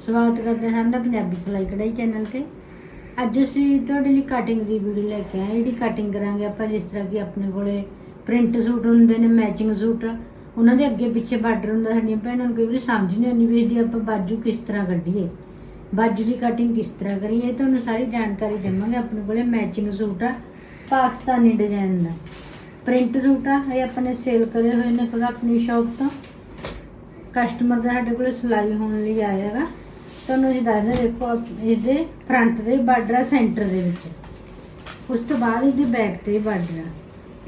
ਸਵਾਗਤ ਕਰਦੇ ਹਾਂ ਨਾ ਪੰਜਾਬੀ ਸਿਲਾਈ ਕਢਾਈ ਚੈਨਲ ਤੇ। ਅੱਜ ਅਸੀਂ ਤੁਹਾਡੇ ਲਈ ਕਟਿੰਗ ਦੀ ਵੀਡੀਓ ਲੈ ਕੇ ਆਏ ਜਿਹੜੀ ਕਟਿੰਗ ਕਰਾਂਗੇ ਆਪਾਂ, ਜਿਸ ਤਰ੍ਹਾਂ ਕਿ ਆਪਣੇ ਕੋਲੇ ਪ੍ਰਿੰਟ ਸੂਟ ਹੁੰਦੇ ਨੇ ਮੈਚਿੰਗ ਸੂਟ। ਉਹਨਾਂ ਦੇ ਅੱਗੇ ਪਿੱਛੇ ਬਾਰਡਰ ਹੁੰਦਾ, ਸਾਡੀਆਂ ਭੈਣਾਂ ਨੂੰ ਕਈ ਵਾਰੀ ਸਮਝ ਨਹੀਂ ਆਉਂਦੀ ਵੀ ਇਹਦੀ ਆਪਾਂ ਬਾਜੂ ਕਿਸ ਤਰ੍ਹਾਂ ਕੱਢੀਏ। ਬਾਜੂ ਦੀ ਕਟਿੰਗ ਕਿਸ ਤਰ੍ਹਾਂ ਕਰੀਏ, ਇਹ ਤੁਹਾਨੂੰ ਸਾਰੀ ਜਾਣਕਾਰੀ ਦੇਵਾਂਗੇ ਆਪਣੇ ਕੋਲੇ ਮੈਚਿੰਗ ਸੂਟ ਆ, ਪਾਕਿਸਤਾਨੀ ਡਿਜ਼ਾਈਨ ਦਾ। ਪ੍ਰਿੰਟ ਸੂਟ ਆ, ਇਹ ਆਪਣੇ ਸੇਲ ਕਰੇ ਹੋਏ ਨੇ ਖੁਦ ਆਪਣੀ ਸ਼ਾਪ ਤੋਂ। ਕਸਟਮਰ ਦਾ ਸਾਡੇ ਕੋਲ ਸਿਲਾਈ ਹੋਣ ਲਈ ਆਇਆ ਹੈਗਾ। ਤੁਹਾਨੂੰ ਅਸੀਂ ਦੱਸਦੇ ਦੇਖੋ ਆਪ- ਇਹਦੇ ਫਰੰਟ ਦੇ ਬਾਰਡਰ ਆ ਸੈਂਟਰ ਦੇ ਵਿੱਚ। ਉਸ ਤੋਂ ਬਾਅਦ ਇਹਦੇ ਬੈਕ ਤੇ ਬਾਰਡਰ ਆ।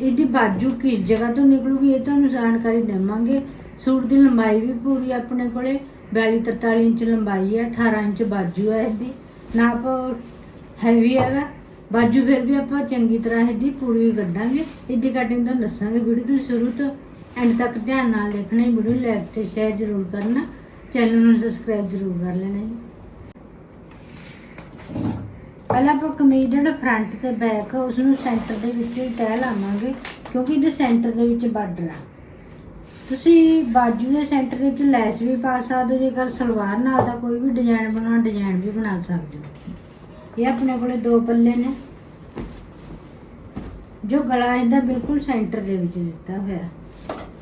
ਇਹਦੀ ਬਾਜੂ ਕਿਸ ਜਗ੍ਹਾ ਤੋਂ ਨਿਕਲੂਗੀ, ਇਹ ਤੁਹਾਨੂੰ ਜਾਣਕਾਰੀ ਦੇਵਾਂਗੇ। ਸੂਟ ਦੀ ਲੰਬਾਈ ਵੀ ਪੂਰੀ ਆਪਣੇ ਕੋਲੇ। 42 43 ਇੰਚ ਲੰਬਾਈ ਹੈ 18 ਇੰਚ ਬਾਜੂ ਹੈ ਇਹਦੀ। ਨਾਪ ਹੈਵੀ ਹੈਗਾ। ਬਾਜੂ ਫਿਰ ਵੀ ਆਪਾਂ ਚੰਗੀ ਤਰ੍ਹਾਂ ਇਹਦੀ ਪੂਰੀ ਕੱਢਾਂਗੇ। ਇਹਦੀ ਕਟਿੰਗ ਤੁਹਾਨੂੰ ਦੱਸਾਂਗੇ ਵੀਡੀਓ ਤੋਂ ਸ਼ੁਰੂ ਤੋਂ। ਐਂਡ ਤੱਕ ਧਿਆਨ ਨਾਲ ਦੇਖਣਾ ਵੀਡੀਓ ਲਾਈਕ ਤੇ ਸ਼ੇਅਰ ਜ਼ਰੂਰ ਕਰਨਾ। ਚੈਨਲ ਨੂੰ ਸਬਸਕ੍ਰਾਈਬ ਜ਼ਰੂਰ ਕਰ ਲੈਣਾ ਜੀ। ਪਹਿਲਾਂ ਆਪਾਂ ਕਮੀਜ਼ ਜਿਹੜਾ ਫਰੰਟ ਤੇ ਬੈਕ ਉਸ ਨੂੰ ਸੈਂਟਰ ਦੇ ਵਿੱਚ ਹੀ ਤਹਿ ਲਾਵਾਂਗੇ, ਕਿਉਂਕਿ ਇਹਦੇ ਸੈਂਟਰ ਦੇ ਵਿੱਚ ਬਾਰਡਰ ਆ। ਤੁਸੀਂ ਬਾਜੂ ਦੇ ਸੈਂਟਰ ਦੇ ਵਿੱਚ ਲੈਸ ਵੀ ਪਾ ਸਕਦੇ ਹੋ, ਜੇਕਰ ਸਲਵਾਰ ਨਾਲ ਦਾ ਕੋਈ ਵੀ ਡਿਜ਼ਾਈਨ ਬਣਾਉਣਾ ਡਿਜ਼ਾਈਨ ਵੀ ਬਣਾ ਸਕਦੇ ਹੋ। ਇਹ ਆਪਣੇ ਕੋਲੇ ਦੋ ਪੱਲੇ ਨੇ, ਜੋ ਗਲਾ ਇਹਦਾ ਬਿਲਕੁਲ ਸੈਂਟਰ ਦੇ ਵਿੱਚ ਦਿੱਤਾ ਹੋਇਆ।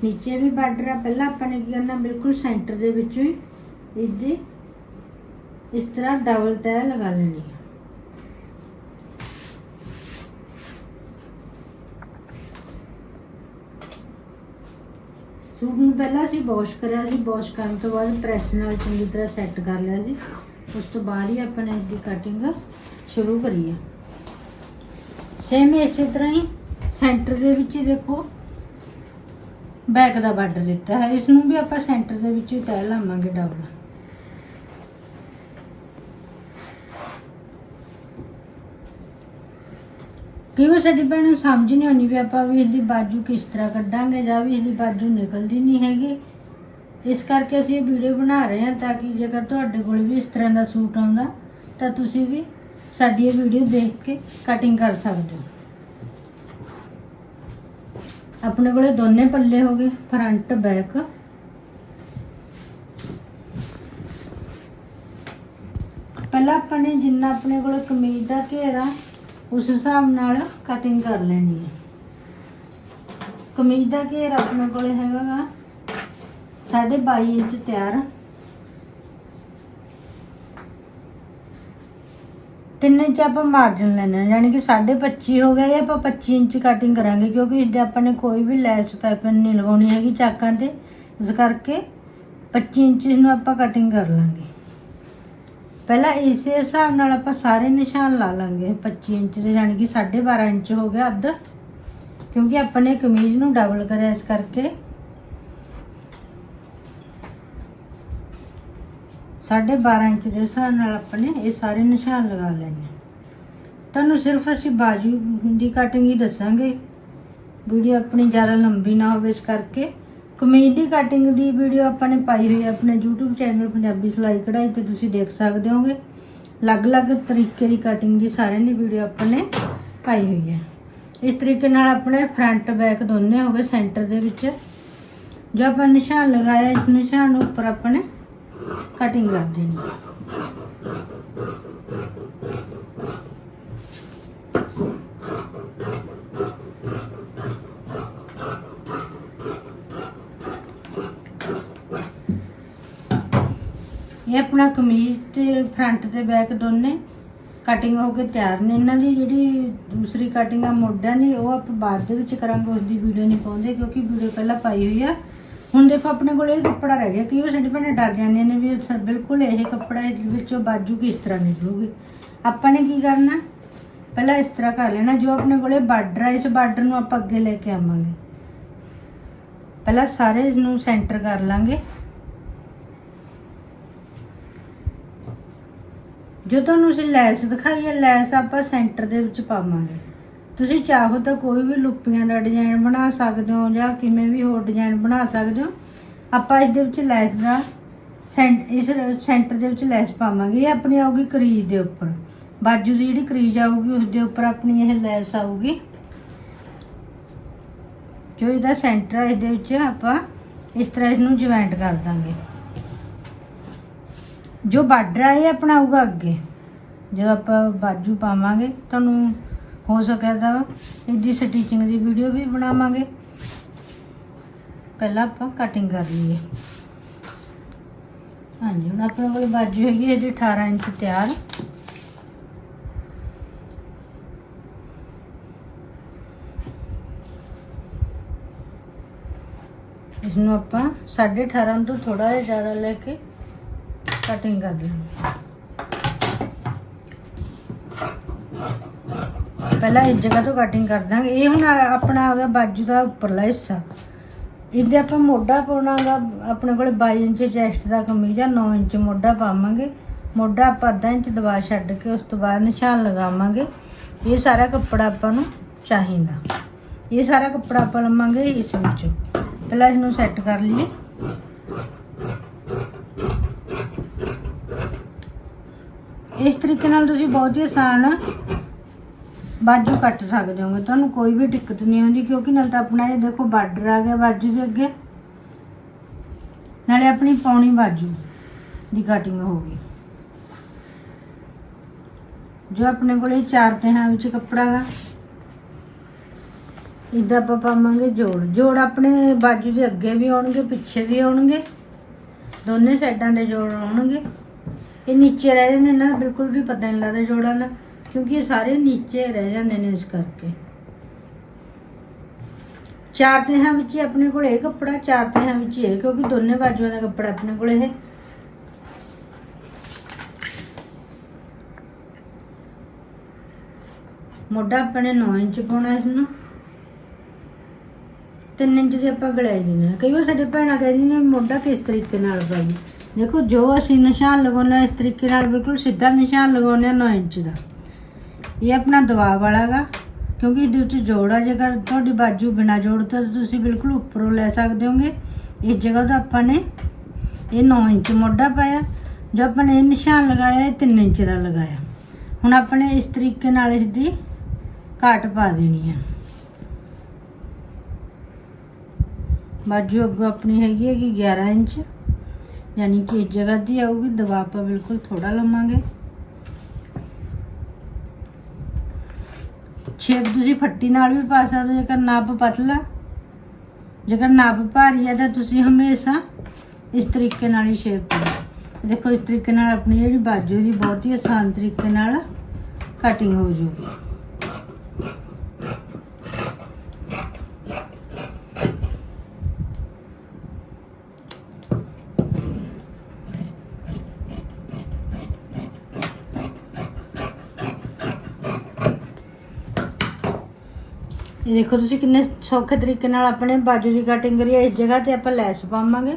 ਨੀਚੇ ਵੀ ਬਾਰਡਰ ਆ, ਪਹਿਲਾਂ ਆਪਾਂ ਨੇ ਕੀ ਕਰਨਾ, ਬਿਲਕੁਲ ਸੈਂਟਰ ਦੇ ਵਿੱਚ ਹੀ ਇਹਦੇ ਇਸ ਤਰ੍ਹਾਂ ਡਬਲ ਤੈਅ ਲਗਾ ਲੈਣੀ ਹੈ ਸੂਟ ਨੂੰ ਪਹਿਲਾਂ ਅਸੀਂ ਵਾਸ਼ ਕਰਿਆ ਸੀ ਵਾਸ਼ ਕਰਨ ਤੋਂ ਬਾਅਦ ਪ੍ਰੈਸ ਨਾਲ ਚੰਗੀ ਤਰ੍ਹਾਂ ਸੈੱਟ ਕਰ ਲਿਆ ਸੀ। ਉਸ ਤੋਂ ਬਾਅਦ ਹੀ ਆਪਾਂ ਨੇ ਇਹਦੀ ਕਟਿੰਗ ਸ਼ੁਰੂ ਕਰੀ ਹੈ ਸੇਮ ਇਸੇ ਤਰ੍ਹਾਂ ਹੀ ਸੈਂਟਰ ਦੇ ਵਿੱਚ ਹੀ ਦੇਖੋ ਬੈਕ ਦਾ ਬਾਰਡਰ ਦਿੱਤਾ ਹੈ। ਇਸ ਨੂੰ ਵੀ ਆਪਾਂ ਸੈਂਟਰ ਦੇ ਵਿੱਚ ਹੀ ਤੈਅ ਲਾਵਾਂਗੇ ਡਬਲ ਕਈ ਵਾਰ ਸਾਡੀ ਭੈਣ ਨੂੰ ਸਮਝ ਨਹੀਂ ਆਉਂਦੀ ਵੀ ਆਪਾਂ ਵੀ ਇਹਦੀ ਬਾਜੂ ਕਿਸ ਤਰ੍ਹਾਂ ਕੱਢਾਂਗੇ ਜਾਂ ਵੀ ਇਹਦੀ ਬਾਜੂ ਨਿਕਲਦੀ ਨਹੀਂ ਹੈਗੀ। ਇਸ ਕਰਕੇ ਅਸੀਂ ਇਹ ਵੀਡੀਓ ਬਣਾ ਰਹੇ ਹਾਂ ਤਾਂ ਕਿ ਜੇਕਰ ਤੁਹਾਡੇ ਕੋਲ ਵੀ ਇਸ ਤਰ੍ਹਾਂ ਦਾ ਸੂਟ ਆਉਂਦਾ, ਤਾਂ ਤੁਸੀਂ ਵੀ ਸਾਡੀ ਇਹ ਵੀਡੀਓ ਦੇਖ ਕੇ ਕਟਿੰਗ ਕਰ ਸਕਦੇ ਹੋ। ਆਪਣੇ ਕੋਲੇ ਦੋਨੇ ਪੱਲੇ ਹੋ ਗਏ ਫਰੰਟ ਬੈਕ ਪਹਿਲਾਂ ਆਪਾਂ ਨੇ ਜਿੰਨਾ ਆਪਣੇ ਕੋਲ ਕਮੀਜ਼ ਦਾ ਘੇਰਾ ਉਸ ਹਿਸਾਬ ਨਾਲ ਕਟਿੰਗ ਕਰ ਲੈਣੀ ਹੈ। ਕਮੀਜ਼ ਦਾ ਘੇਰਾ ਆਪਣੇ ਕੋਲੇ ਹੈਗਾ ਗਾ 22 ਇੰਚ ਤਿਆਰ। ਤਿੰਨ ਇੰਚ ਆਪਾਂ ਮਾਰਜਨ ਲੈਣਾ ਹੈ, ਯਾਨੀ ਕਿ 25 ਹੋ ਗਿਆ ਆਪਾਂ 25 ਇੰਚ ਕਟਿੰਗ ਕਰਾਂਗੇ ਕਿਉਂਕਿ ਇਹਦੇ ਆਪਾਂ ਨੇ ਕੋਈ ਵੀ ਲੈਸ ਪੈਪਨ ਨਹੀਂ ਲਗਾਉਣੀ ਹੈਗੀ ਚਾਕਾਂ ਤੇ। ਇਸ ਕਰਕੇ 25 ਇੰਚ ਨੂੰ ਆਪਾਂ ਕਟਿੰਗ ਕਰ ਲਾਂਗੇ। ਪਹਿਲਾਂ ਇਸੇ ਹਿਸਾਬ ਨਾਲ ਆਪਾਂ ਸਾਰੇ ਨਿਸ਼ਾਨ ਲਾ ਲਾਂਗੇ। 25 ਇੰਚ ਦੇ, ਯਾਨੀ ਕਿ 12.5 ਇੰਚ ਹੋ ਗਿਆ ਅੱਧ। ਕਿਉਂਕਿ ਆਪਾਂ ਨੇ ਕਮੀਜ਼ ਨੂੰ ਡਬਲ ਕਰਿਆ ਇਸ ਕਰਕੇ। 12.5 ਇੰਚ ਦੇ ਹਿਸਾਬ ਨਾਲ ਆਪਣੇ ਇਹ ਸਾਰੇ ਨਿਸ਼ਾਨ ਲਗਾ ਲੈਣੇ। ਤੁਹਾਨੂੰ ਸਿਰਫ ਅਸੀਂ ਬਾਜੂ ਦੀ ਕਟਿੰਗ ਹੀ ਦੱਸਾਂਗੇ। ਵੀਡੀਓ ਆਪਣੀ ਜ਼ਿਆਦਾ ਲੰਬੀ ਨਾ ਹੋਵੇ ਇਸ ਕਰਕੇ। ਕਮੀਜ਼ ਦੀ ਕਟਿੰਗ ਦੀ ਵੀਡੀਓ ਆਪਾਂ ਨੇ ਪਾਈ ਹੋਈ ਹੈ ਆਪਣੇ YouTube ਚੈਨਲ ਪੰਜਾਬੀ ਸਿਲਾਈ ਕਢਾਈ ਤੇ ਤੁਸੀਂ ਦੇਖ ਸਕਦੇ ਹੋਗੇ। ਅਲੱਗ-ਅਲੱਗ ਤਰੀਕੇ ਦੀ ਕਟਿੰਗ ਦੀ ਸਾਰਿਆਂ ਦੀ ਵੀਡੀਓ ਆਪਾਂ ਨੇ ਪਾਈ ਹੋਈ ਹੈ। ਇਸ ਤਰੀਕੇ ਨਾਲ ਆਪਣੇ ਫਰੰਟ ਬੈਕ ਦੋਨੇ ਹੋ ਗਏ ਸੈਂਟਰ ਦੇ ਵਿੱਚ। ਜੋ ਆਪਾਂ ਨਿਸ਼ਾਨ ਲਗਾਇਆ, ਇਸ ਨਿਸ਼ਾਨ ਉੱਪਰ ਆਪਾਂ ਨੇ ਕਟਿੰਗ ਕਰ ਦੇਣੀ ਇਹ ਆਪਣਾ ਕਮੀਜ਼ ਤੇ ਫਰੰਟ ਤੇ ਬੈਕ ਦੋਨੇ ਕਟਿੰਗ ਹੋ ਕੇ ਤਿਆਰ ਨੇ। ਇਹਨਾਂ ਦੀ ਜਿਹੜੀ ਦੂਸਰੀ ਕਟਿੰਗ ਆ, ਮੋਢਿਆਂ ਦੀ, ਉਹ ਆਪਾਂ ਬਾਅਦ ਦੇ ਵਿੱਚ ਕਰਾਂਗੇ, ਉਸ ਦੀ ਵੀਡੀਓ ਨਹੀਂ ਪਾਉਂਦੇ, ਕਿਉਂਕਿ ਵੀਡੀਓ ਪਹਿਲਾਂ ਪਾਈ ਹੋਈ ਆ। ਹੁਣ ਦੇਖੋ, ਆਪਣੇ ਕੋਲ ਇਹ ਕੱਪੜਾ ਰਹਿ ਗਿਆ। ਕਈ ਵਾਰ ਸਾਡੇ ਭੈਣਾਂ ਡਰ ਜਾਂਦੀਆਂ ਨੇ ਵੀ ਸਰ, ਬਿਲਕੁਲ ਇਹ ਕੱਪੜਾ ਹੈ ਵਿੱਚੋਂ ਬਾਜੂ ਕਿਸ ਤਰ੍ਹਾਂ ਨਿਕਲੂਗੀ। ਆਪਾਂ ਨੇ ਕੀ ਕਰਨਾ? ਪਹਿਲਾਂ ਇਸ ਤਰ੍ਹਾਂ ਕਰ ਲੈਣਾ, ਜੋ ਆਪਣੇ ਕੋਲੇ ਬਾਰਡਰ ਹੈ ਇਸ ਬਾਰਡਰ ਨੂੰ ਆਪਾਂ ਅੱਗੇ ਲੈ ਕੇ ਆਵਾਂਗੇ। ਪਹਿਲਾਂ ਸਾਰੇ ਨੂੰ ਸੈਂਟਰ ਕਰ ਲਾਂਗੇ। ਜੋ ਤੁਹਾਨੂੰ ਅਸੀਂ ਲੈਸ ਦਿਖਾਈ ਹੈ, ਲੈਸ ਆਪਾਂ ਸੈਂਟਰ ਦੇ ਵਿੱਚ ਪਾਵਾਂਗੇ। ਤੁਸੀਂ ਚਾਹੋ ਤਾਂ ਕੋਈ ਵੀ ਲੁੱਪੀਆਂ ਦਾ ਡਿਜ਼ਾਈਨ ਬਣਾ ਸਕਦੇ ਹੋ ਜਾਂ ਕਿਵੇਂ ਵੀ ਹੋਰ ਡਿਜ਼ਾਈਨ ਬਣਾ ਸਕਦੇ ਹੋ, ਆਪਾਂ ਇਸ ਦੇ ਵਿੱਚ ਲੈਸ ਦਾ ਸੈਂਟ ਇਸ ਸੈਂਟਰ ਦੇ ਵਿੱਚ ਲੈਸ ਪਾਵਾਂਗੇ। ਇਹ ਆਪਣੀ ਆਊਗੀ ਕਰੀਜ਼ ਦੇ ਉੱਪਰ। ਬਾਜੂ ਦੀ ਜਿਹੜੀ ਕਰੀਜ਼ ਆਊਗੀ, ਉਸ ਦੇ ਉੱਪਰ ਆਪਣੀ ਇਹ ਲੈਸ ਆਊਗੀ। ਜੋ ਇਹਦਾ ਸੈਂਟਰ ਹੈ ਇਹਦੇ ਵਿੱਚ ਆਪਾਂ ਇਸ ਤਰ੍ਹਾਂ ਇਸ ਨੂੰ ਜੁਆਇੰਟ ਕਰ ਦਾਂਗੇ। ਜੋ ਬਾਰਡਰ ਆ ਇਹ ਆਪਣਾ ਆਊਗਾ ਅੱਗੇ। ਜਦੋਂ ਆਪਾਂ ਬਾਜੂ ਪਾਵਾਂਗੇ, ਤੁਹਾਨੂੰ ਹੋ ਸਕਿਆ ਤਾਂ ਇਹਦੀ ਸਟਿਚਿੰਗ ਦੀ ਵੀਡੀਓ ਵੀ ਬਣਾਵਾਂਗੇ। ਪਹਿਲਾਂ ਆਪਾਂ ਕਟਿੰਗ ਕਰ ਲਈਏ। ਹਾਂਜੀ, ਹੁਣ ਆਪਣੇ ਕੋਲ ਬਾਜੂ ਹੈਗੀ ਹੈ ਜੀ 18 ਇੰਚ ਤਿਆਰ। ਇਸ ਨੂੰ ਆਪਾਂ 18.5 ਤੋਂ ਥੋੜਾ ਜਿਹਾ ਜ਼ਿਆਦਾ ਲੈ ਕੇ ਕਟਿੰਗ ਕਰ ਲੈਣੀ ਪਹਿਲਾਂ ਇਸ ਜਗ੍ਹਾ ਤੋਂ ਕਟਿੰਗ ਕਰ ਦਾਂਗੇ ਇਹ ਹੁਣ ਆਪਣਾ ਆ ਗਿਆ ਬਾਜੂ ਦਾ ਉੱਪਰਲਾ ਹਿੱਸਾ। ਇਹਦੇ ਆਪਾਂ ਮੋਢਾ ਪਾਉਣਾ ਗਾ। ਆਪਣੇ ਕੋਲ 22 ਇੰਚ ਚੈਸਟ ਦਾ ਕਮੀਜ਼ ਆ 9 ਇੰਚ ਮੋਢਾ ਪਾਵਾਂਗੇ। ਮੋਢਾ ਆਪਾਂ ਅੱਧਾ ਇੰਚ ਦਬਾ ਛੱਡ ਕੇ ਉਸ ਤੋਂ ਬਾਅਦ ਨਿਸ਼ਾਨ ਲਗਾਵਾਂਗੇ। ਇਹ ਸਾਰਾ ਕੱਪੜਾ ਆਪਾਂ ਨੂੰ ਚਾਹੀਦਾ। ਇਹ ਸਾਰਾ ਕੱਪੜਾ ਆਪਾਂ ਲਵਾਂਗੇ ਇਸ ਵਿੱਚੋਂ। ਪਹਿਲਾਂ ਇਹਨੂੰ ਸੈੱਟ ਕਰ ਲਈਏ। ਇਸ ਤਰੀਕੇ ਨਾਲ ਤੁਸੀਂ ਬਹੁਤ ਹੀ ਆਸਾਨ ਬਾਜੂ ਕੱਟ ਸਕਦੇ ਹੋਗੇ। ਤੁਹਾਨੂੰ ਕੋਈ ਵੀ ਦਿੱਕਤ ਨਹੀਂ ਆਉਂਦੀ, ਕਿਉਂਕਿ ਨਾਲ ਤਾਂ ਆਪਣਾ ਇਹ ਦੇਖੋ ਬਾਰਡਰ ਆ ਗਿਆ ਬਾਜੂ ਦੇ ਅੱਗੇ। ਨਾਲੇ ਆਪਣੀ ਪੌਣੀ ਬਾਜੂ ਦੀ ਕਟਿੰਗ ਹੋ ਗਈ। ਜੋ ਆਪਣੇ ਕੋਲੇ ਚਾਰ ਤਿਹਾਂ ਵਿੱਚ ਕੱਪੜਾ ਗਾ ਇਦਾਂ ਆਪਾਂ ਪਾਵਾਂਗੇ ਜੋੜ। ਜੋੜ ਆਪਣੇ ਬਾਜੂ ਦੇ ਅੱਗੇ ਵੀ ਆਉਣਗੇ, ਪਿੱਛੇ ਵੀ ਆਉਣਗੇ। ਦੋਨੇ ਸਾਈਡਾਂ ਦੇ ਜੋੜ ਆਉਣਗੇ। ਇਹ ਨੀਚੇ ਰਹਿ ਜਾਂਦੇ ਇਹਨਾਂ ਨੂੰ, ਬਿਲਕੁਲ ਵੀ ਪਤਾ ਨਹੀਂ ਲੱਗਦਾ ਜੋੜਾਂ ਦਾ, ਕਿਉਂਕਿ ਇਹ ਸਾਰੇ ਨੀਚੇ ਰਹਿ ਜਾਂਦੇ ਨੇ ਇਸ ਕਰਕੇ। ਚਾਰ ਤਿਹਾਂ ਵਿੱਚ ਹੀ ਆਪਣੇ ਕੋਲ ਇਹ ਕੱਪੜਾ, ਚਾਰ ਤਿਹਾਂ ਵਿੱਚ ਹੀ ਇਹ, ਕਿਉਂਕਿ ਦੋਨੇ ਬਾਜੂਆਂ ਦਾ ਕੱਪੜਾ ਆਪਣੇ ਕੋਲ ਇਹ। ਮੋਢਾ ਆਪਣੇ 9 ਇੰਚ ਪਾਉਣਾ ਇਸ ਨੂੰ। ਤਿੰਨ ਇੰਚ ਦੇ ਆਪਾਂ ਗਲਾਈ ਦੇਣੀ ਹੈ। ਕਈ ਵਾਰ ਸਾਡੇ ਭੈਣਾਂ ਕਹਿੰਦੀ ਨੇ ਮੋਢਾ ਕਿਸ ਤਰੀਕੇ ਨਾਲ ਪਾਈ ਦੇਖੋ, ਜੋ ਅਸੀਂ ਨਿਸ਼ਾਨ ਲਗਾਉਣਾ ਇਸ ਤਰੀਕੇ ਨਾਲ ਬਿਲਕੁਲ ਸਿੱਧਾ ਨਿਸ਼ਾਨ ਲਗਾਉਣਾ 9 ਇੰਚ ਦਾ। ਇਹ ਆਪਣਾ ਦਬਾਅ ਵਾਲਾ ਗਾ, ਕਿਉਂਕਿ ਇਹਦੇ ਵਿੱਚ ਜੋੜ ਆ, ਜੇਕਰ ਤੁਹਾਡੀ ਬਾਜੂ ਬਿਨਾ ਜੋੜ ਤੋਂ ਤੁਸੀਂ ਬਿਲਕੁਲ ਉੱਪਰੋਂ ਲੈ ਸਕਦੇ ਹੋਗੇ। ਇਸ ਜਗ੍ਹਾ ਤੋਂ ਆਪਾਂ ਨੇ ਇਹ 9 ਇੰਚ ਮੋਢਾ ਪਾਇਆ, ਜੋ ਆਪਾਂ ਨੇ ਇਹ ਨਿਸ਼ਾਨ ਲਗਾਇਆ, ਇਹ 3 ਇੰਚ ਦਾ ਲਗਾਇਆ। ਹੁਣ ਆਪਾਂ ਨੇ ਇਸ ਤਰੀਕੇ ਨਾਲ ਇਸ ਦੀ ਘਾਟ ਪਾ ਦੇਣੀ ਹੈ ਬਾਜੂ ਅੱਗੋਂ ਆਪਣੀ ਹੈਗੀ ਹੈਗੀ 11 ਇੰਚ, ਯਾਨੀ ਕਿ ਇਸ ਜਗ੍ਹਾ ਦੀ ਆਊਗੀ ਦਬਾਅ ਆਪਾਂ ਬਿਲਕੁਲ ਥੋੜਾ ਲਵਾਂਗੇ। ਛੇਪ ਤੁਸੀਂ ਫੱਟੀ ਨਾਲ ਵੀ ਪਾ ਸਕਦੇ ਹੋ, ਜੇਕਰ ਨਾਪ ਪਤਲਾ, ਜੇਕਰ ਨਾਪ ਭਾਰੀ ਹੈ ਤਾਂ ਤੁਸੀਂ ਹਮੇਸ਼ਾ ਇਸ ਤਰੀਕੇ ਨਾਲ ਹੀ ਸ਼ੇਪ ਪਾਓ ਦੇਖੋ, ਇਸ ਤਰੀਕੇ ਨਾਲ ਆਪਣੀ ਜਿਹੜੀ ਬਾਜੂ ਦੀ ਬਹੁਤ ਹੀ ਆਸਾਨ ਤਰੀਕੇ ਨਾਲ ਕਟਿੰਗ ਹੋ ਜੂਗੀ। ਇਹ ਦੇਖੋ ਤੁਸੀਂ ਕਿੰਨੇ ਸੌਖੇ ਤਰੀਕੇ ਨਾਲ ਆਪਣੇ ਬਾਜੂ ਦੀ ਕਟਿੰਗ ਕਰੀ ਹੈ ਇਸ ਜਗ੍ਹਾ ਤੇ ਆਪਾਂ ਲੈਸ ਪਾਵਾਂਗੇ।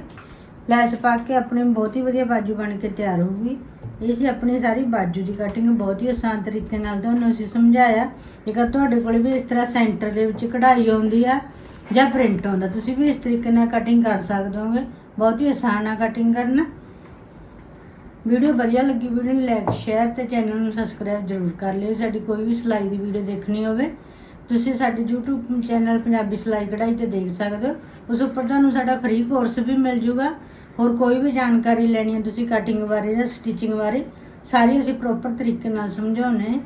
ਲੈਸ ਪਾ ਕੇ ਆਪਣੇ ਬਹੁਤ ਹੀ ਵਧੀਆ ਬਾਜੂ ਬਣ ਕੇ ਤਿਆਰ ਹੋਊਗੀ। ਇਹ ਸੀ ਆਪਣੀ ਸਾਰੀ ਬਾਜੂ ਦੀ ਕਟਿੰਗ ਬਹੁਤ ਹੀ ਆਸਾਨ ਤਰੀਕੇ ਨਾਲ ਤੁਹਾਨੂੰ ਅਸੀਂ ਸਮਝਾਇਆ। ਜੇਕਰ ਤੁਹਾਡੇ ਕੋਲ ਵੀ ਇਸ ਤਰ੍ਹਾਂ ਸੈਂਟਰ ਦੇ ਵਿੱਚ ਕਢਾਈ ਆਉਂਦੀ ਆ ਜਾਂ ਪ੍ਰਿੰਟ ਆਉਂਦਾ, ਤੁਸੀਂ ਵੀ ਇਸ ਤਰੀਕੇ ਨਾਲ ਕਟਿੰਗ ਕਰ ਸਕਦੇ ਹੋਗੇ। ਬਹੁਤ ਹੀ ਆਸਾਨ ਆ ਕਟਿੰਗ ਕਰਨਾ। ਵੀਡੀਓ ਵਧੀਆ ਲੱਗੀ, ਵੀਡੀਓ ਨੂੰ ਲਾਈਕ ਸ਼ੇਅਰ ਤੇ ਚੈਨਲ ਨੂੰ ਸਬਸਕ੍ਰਾਈਬ ਜ਼ਰੂਰ ਕਰ ਲਿਓ। ਸਾਡੀ ਕੋਈ ਵੀ ਸਿਲਾਈ ਦੀ ਵੀਡੀਓ ਦੇਖਣੀ ਹੋਵੇ। ਤੁਸੀਂ ਸਾਡੇ YouTube ਚੈਨਲ ਪੰਜਾਬੀ ਸਿਲਾਈ ਕਢਾਈ ਤੇ ਦੇਖ ਸਕਦੇ ਹੋ। ਉਸ ਉੱਪਰ ਤੁਹਾਨੂੰ ਸਾਡਾ ਫ੍ਰੀ ਕੋਰਸ ਵੀ ਮਿਲ ਜੂਗਾ। ਹੋਰ ਕੋਈ ਵੀ ਜਾਣਕਾਰੀ ਲੈਣੀ ਹੈ, ਤੁਸੀਂ ਕਟਿੰਗ ਬਾਰੇ ਜਾਂ ਸਟਿਚਿੰਗ ਬਾਰੇ, ਸਾਰੀ ਅਸੀਂ ਪ੍ਰੋਪਰ ਤਰੀਕੇ ਨਾਲ ਸਮਝਾਉਂਦੇ